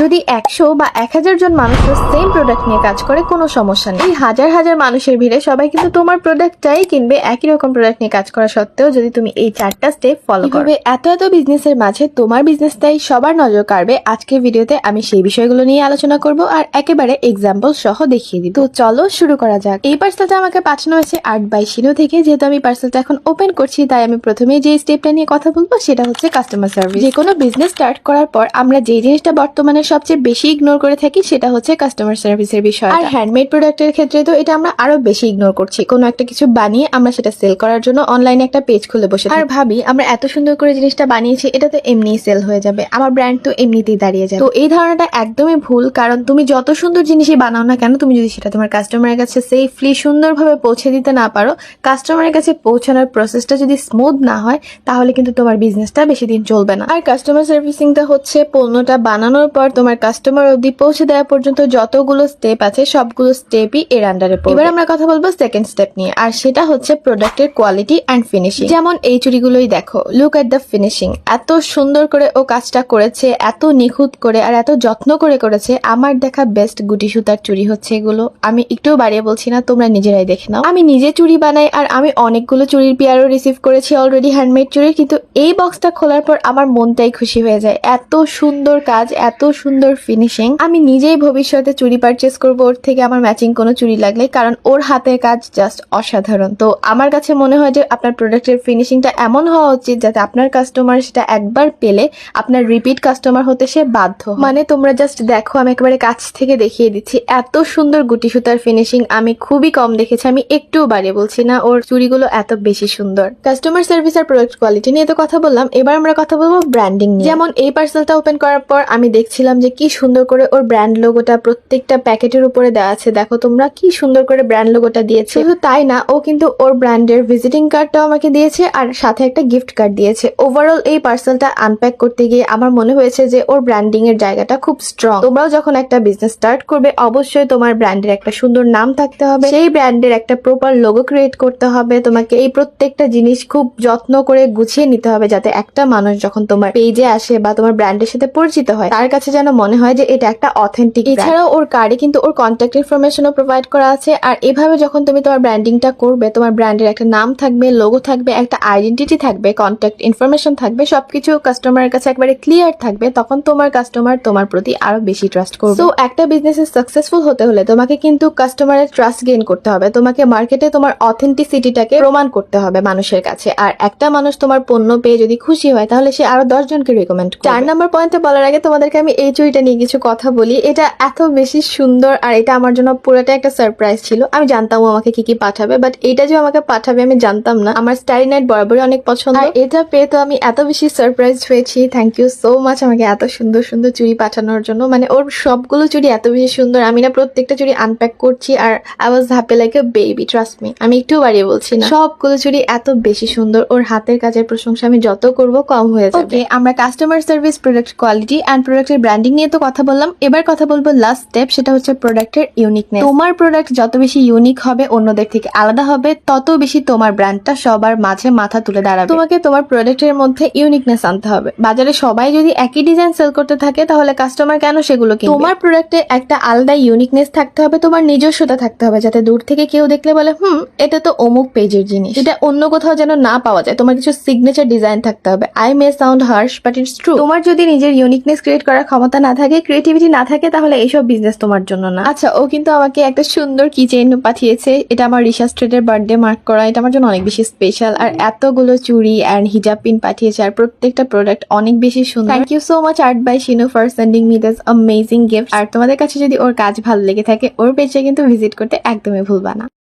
যদি একশো বা এক হাজার জন মানুষ সেম প্রোডাক্ট নিয়ে কাজ করে, কোনো সমস্যা নেই। হাজার হাজার মানুষের ভিড়ে সবাই কিন্তু তোমার প্রোডাক্টটাই কিনবে, একই রকম প্রোডাক্ট নিয়ে কাজ করা সত্ত্বেও যদি তুমি এই চারটা স্টেপ ফলো করবে এত এত বিজনেসের মাঝে তোমার বিজনেসটাই সবার নজর কাড়বে, আজকের ভিডিওতে আমি সেই বিষয়গুলো নিয়ে আলোচনা করব আর একেবারে এক্সাম্পল সহ দেখিয়ে দিই তো চলো শুরু করা যাক। এই পার্সেলটা আমাকে পাঠানো হয়েছে আর্ট বাই শিনো থেকে, যেহেতু আমি পার্সেলটা এখন ওপেন করছি, তাই আমি প্রথমে যে স্টেপটা নিয়ে কথা বলব, সেটা হচ্ছে কাস্টমার সার্ভিস যে কোনো বিজনেস স্টার্ট করার পর আমরা যে জিনিসটা বর্তমানে সবচেয়ে বেশি ইগনোর করে থাকি সেটা হচ্ছে কাস্টমার সার্ভিসের বিষয় আর হ্যান্ডমেড প্রোডাক্টের ক্ষেত্রে তো এটা আমরা আরও বেশি ইগনোর করছি। কোনো একটা কিছু বানিয়ে আমরা সেটা সেল করার জন্য অনলাইনে একটা পেজ খুলে বসে আর ভাবি আমরা এত সুন্দর করে জিনিসটা বানিয়েছি এটা তো এমনিই সেল হয়ে যাবে। আমার ব্র্যান্ড তো এমনিতেই দাঁড়িয়ে যাবে। তো এই ধারণাটা একদমই ভুল কারণ তুমি যত সুন্দর জিনিসই বানাও না কেন তুমি যদি সেটা তোমার কাস্টমারের কাছে সেফলি সুন্দরভাবে পৌঁছে দিতে না পারো কাস্টমারের কাছে পৌঁছানোর প্রসেসটা যদি স্মুথ না হয় তাহলে কিন্তু তোমার বিজনেসটা বেশি দিন চলবে না। আর কাস্টমার সার্ভিসিংটা হচ্ছে পণ্যটা বানানোর পর তোমার কাস্টমার অবধি পৌঁছে দেওয়া পর্যন্ত যতগুলো স্টেপ আছে, সবগুলো স্টেপই এর আন্ডারে পড়বে। এবার আমরা কথা বলব সেকেন্ড স্টেপ নিয়ে, আর সেটা হচ্ছে প্রোডাক্টের কোয়ালিটি অ্যান্ড ফিনিশিং যেমন এই চুড়িগুলোই দেখো লুক এট দ্য ফিনিশিং এত সুন্দর করে ও কাজটা করেছে, এত নিখুঁত করে আর এত যত্ন করে করেছে। আমার দেখা বেস্ট গুটি সুতার চুড়ি হচ্ছে এগুলো। আমি একটু বাড়িয়ে বলছি না, তোমরা নিজেরাই দেখে নাও। আমি নিজে চুড়ি বানাই আর আমি অনেকগুলো চুড়ির পেয়ারও রিসিভ করেছি অলরেডি হ্যান্ডমেড চুড়ি কিন্তু এই বক্সটা খোলার পর আমার মনটাই খুশি হয়ে যায়। এত সুন্দর কাজ, এত সুন্দর ফিনিশিং আমি নিজেই ভবিষ্যতে চুড়ি পারচেস করব, ওর থেকে আমার ম্যাচিং কোনো চুড়ি লাগলে, কারণ ওর হাতের কাজ জাস্ট অসাধারণ। তো আমার কাছে মনে হয় যে আপনার প্রোডাক্টের ফিনিশিংটা এমন হওয়া উচিত যাতে আপনার কাস্টমার সেটা একবার পেলে আপনার রিপিট কাস্টমার হতে সে বাধ্য মানে তোমরা জাস্ট দেখো, আমি একেবারে কাছ থেকে দেখিয়ে দিচ্ছি, এত সুন্দর গুটি সুতার ফিনিশিং আমি খুবই কম দেখেছি, আমি একটুও বাড়িয়ে বলছি না, ওর চুড়িগুলো এত বেশি সুন্দর। কাস্টমার সার্ভিস আর প্রোডাক্ট কোয়ালিটি নিয়ে তো কথা বললাম, এবার আমরা কথা বলব ব্র্যান্ডিং নিয়ে। যেমন এই পার্সেলটা ওপেন করার পর আমি দেখছিলাম যে কি সুন্দর করে ওর ব্র্যান্ড লোগোটা প্রত্যেকটা প্যাকেটের উপরে দেওয়া আছে। দেখো তোমরা কি সুন্দর করে ব্র্যান্ড লোগোটা দিয়েছে। শুধু তাই না, ও কিন্তু ওর ব্র্যান্ডের ভিজিটিং কার্ডটাও আমাকে দিয়েছে আর সাথে একটা গিফট কার্ড দিয়েছে। ওভারঅল এই পার্সেলটা আনপ্যাক করতে গিয়ে আমার মনে হয়েছে যে ওর ব্র্যান্ডিং এর জায়গাটা খুব স্ট্রং তোমরাও যখন একটা বিজনেস স্টার্ট করবে, অবশ্যই তোমার ব্র্যান্ডের একটা সুন্দর নাম থাকতে হবে। সেই ব্র্যান্ডের একটা প্রপার লোগো ক্রিয়েট করতে হবে। তোমাকে এই প্রত্যেকটা জিনিস খুব যত্ন করে গুছিয়ে নিতে হবে যাতে একটা মানুষ যখন তোমার পেজে আসে বা তোমার ব্র্যান্ডের সাথে পরিচিত হয়, তার কাছে যেন মনে হয় যে এটা একটা অথেন্টিক এছাড়াও ওর কার্ডে কিন্তু ওর কন্ট্যাক্ট ইনফরমেশনও প্রোভাইড করা আছে। আর এভাবে যখন তুমি তোমার ব্র্যান্ডিংটা করবে, তোমার ব্র্যান্ডের একটা নাম থাকবে লোগো থাকবে, একটা আইডেন্টিটি থাকবে কন্ট্যাক্ট ইনফরমেশন থাকবে, সবকিছু কাস্টমারের কাছে একবারে ক্লিয়ার থাকবে, তখন তোমার কাস্টমার তোমার প্রতি আরও বেশি ট্রাস্ট করবে। তো একটা বিজনেসে সাকসেসফুল হতে হলে তোমাকে কিন্তু কাস্টমারের ট্রাস্ট গেইন করতে হবে। তোমাকে মার্কেটে তোমার অথেন্টিসিটিটাকে প্রমাণ করতে হবে মানুষের কাছে। আর একটা মানুষ তোমার পণ্য পেয়ে যদি খুশি হয়, তাহলে সে আরও দশ জনকে রেকমেন্ড চার নাম্বার পয়েন্টে বলার আগে তোমাদেরকে আমি এই চুড়িটা নিয়ে কিছু কথা বলি। এটা এত বেশি সুন্দর আর এটা আমার জন্য পুরোটা একটা সারপ্রাইজ ছিল। আমি জানতাম আমাকে কি কি পাঠাবে বাট এটা যে আমাকে পাঠাবে আমি জানতাম না। আমার স্টাইল নাইট বরাবরই অনেক পছন্দ। আর এটা পেয়ে তো আমি এত বেশি সারপ্রাইজ হয়েছি। থ্যাংক ইউ সো মাচ আমাকে এত সুন্দর সুন্দর চুড়ি পাঠানোর জন্য। মানে ওর সবগুলো চুড়ি এত বেশি সুন্দর। আমি না প্রত্যেকটা চুড়ি আনপ্যাক করছি আর I was happy like a baby trust me আমি একটু বাড়িয়ে বলছি না। সবগুলো চুড়ি এত বেশি সুন্দর। ওর হাতের কাজের প্রশংসা আমি যত করব কম হয়ে যাবে। আমরা customer service product quality and প্রোডাক্টের ব্র্যান্ডিং নিয়ে তো কথা বললাম। এবার কথা বলব লাস্ট স্টেপ সেটা হচ্ছে প্রোডাক্টের ইউনিকনেস তোমার প্রোডাক্ট যত বেশি ইউনিক হবে, অন্যদের থেকে আলাদা হবে, তত বেশি তোমার ব্র্যান্ডটা সবার মাঝে মাথা তুলে দাঁড়াবে। তোমাকে তোমার প্রোডাক্টের মধ্যে ইউনিকনেস আনতে হবে। বাজারে সবাই যদি একই ডিজাইন সেল করতে থাকে, তাহলে কাস্টমার কেন সেগুলো কিনবে? তোমার প্রোডাক্টে একটা আলাদা ইউনিকনেস থাকতে হবে, তোমার নিজস্বতা থাকতে হবে, যাতে দূর থেকে কেউ দেখলে বলে, হুম, এটা তো অমুক পেজের জিনিস। এটা অন্য কোথাও যেন না পাওয়া যায়। তোমার কিছু সিগনেচার ডিজাইন থাকতে হবে। I may sound harsh but it's true তোমার যদি নিজের ইউনিকনেস ক্রিয়েট করার ক্ষমতা না থাকে ক্রিয়েটিভিটি না থাকে তাহলে এইসব বিজনেস তোমার জন্য না। আচ্ছা ও কিন্তু আমাকে একটা সুন্দর কিচেন পাঠিয়েছে। এটা আমার রিসা স্ট্রেটের বার্থডে মার্ক করা। এটা আমার জন্য অনেক বেশি স্পেশাল আর এতগুলো চুড়ি অ্যান্ড হিজাব পিন পাঠিয়েছে। আর প্রত্যেকটা প্রোডাক্ট অনেক বেশি সুন্দর। Thank you so much art by Shinu for sending me this amazing gift আর তোমাদের কাছে যদি ওর কাজ ভালো লেগে থাকে ওর পেজে কিন্তু ভিজিট করতে একদমই ভুলবা না।